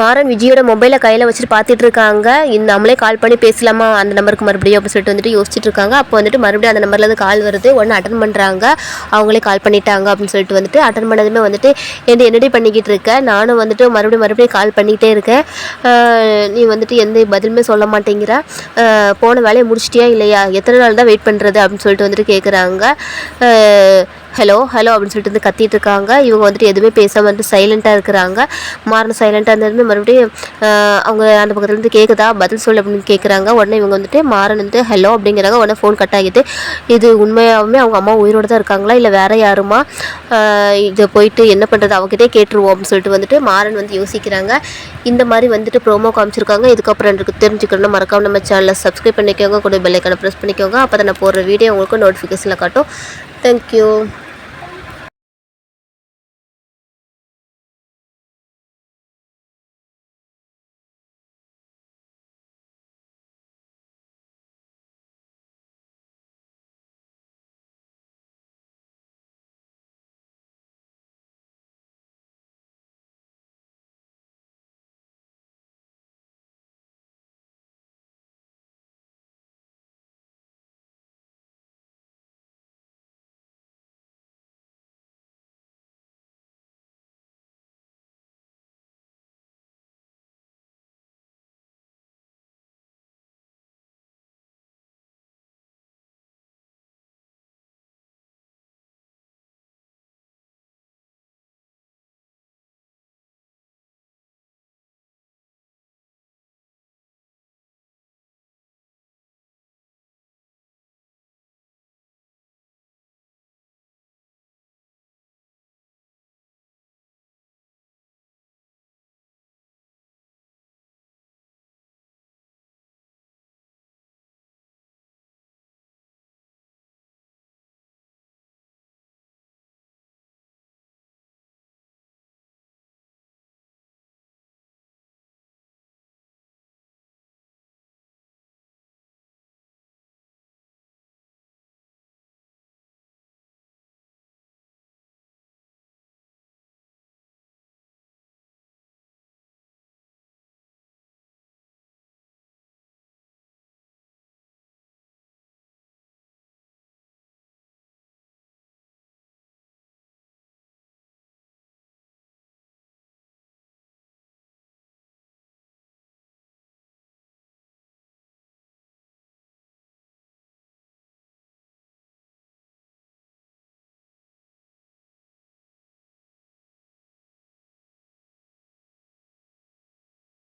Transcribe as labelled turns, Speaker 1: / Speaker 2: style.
Speaker 1: மாறன் விஜயோட மொபைலை கையில் வச்சுட்டு பார்த்துட்டு இருக்காங்க. இந்த நம்மளே கால் பண்ணி பேசலாமா? அந்த நம்பருக்கு மறுபடியும் அப்படின்னு சொல்லிட்டு வந்துட்டு யோசிச்சுட்டு இருக்காங்க. அப்போ வந்துட்டு மறுபடியும் அந்த நம்பர்லேருந்து கால் வருது. உடனே அட்டன் பண்ணுறாங்க அவங்களே கால் பண்ணிட்டாங்க அப்படின்னு சொல்லிட்டு வந்துட்டு அட்டன் பண்ணதுமே வந்துட்டு என்ன என்னடி பண்ணிக்கிட்டு இருக்க? நானும் வந்துட்டு மறுபடியும் மறுபடியும் கால் பண்ணிக்கிட்டே இருக்கேன். நீ வந்துட்டு எந்த பதிலுமே சொல்ல மாட்டேங்கிற. போன வேலையை முடிச்சிட்டியா இல்லையா? எத்தனை நாள் தான் வெயிட் பண்ணுறது அப்படின்னு சொல்லிட்டு வந்துட்டு கேட்குறாங்க ஹலோ ஹலோ அப்படின்னு சொல்லிட்டு வந்து கத்திட்டு இருக்காங்க. இவங்க வந்துட்டு எதுவுமே பேசாமல் வந்துட்டு சைலண்ட்டாக இருக்கிறாங்க. மாறின சைலண்ட்டாக இருந்தது மறுபடியும் அவங்க அந்த பக்கத்துலேருந்து கேட்குதா பதில் சொல்லு அப்படின்னு கேட்குறாங்க உடனே இவங்க வந்துட்டு மாறன் வந்து ஹலோ அப்படிங்கிறாங்க. உடனே ஃபோன் கட் ஆகிட்டு இது உண்மையாகவுமே அவங்க அம்மா உயிரோடு தான் இருக்காங்களா? இல்லை வேற யாருமா? இதை போயிட்டு என்ன பண்ணுறது அவங்ககிட்டே கேட்டுருவோம் அப்படின்னு சொல்லிட்டு வந்துட்டு மாறன் வந்து யோசிக்கிறாங்க. இந்த மாதிரி வந்துட்டு ப்ரோமோ காமிச்சிருக்காங்க. இதுக்கப்புறம் எனக்கு தெரிஞ்சுக்கணும்னா மறக்காமல் நம்ம சேனலை சப்ஸ்கிரைப் பண்ணிக்கோங்க. கூட பெல்லைக்கான ப்ரெஸ் பண்ணிக்கோங்க. அப்போ தான் நான் போடுற வீடியோ உங்களுக்கு நோட்டிஃபிகேஷனில் காட்டும். Thank you.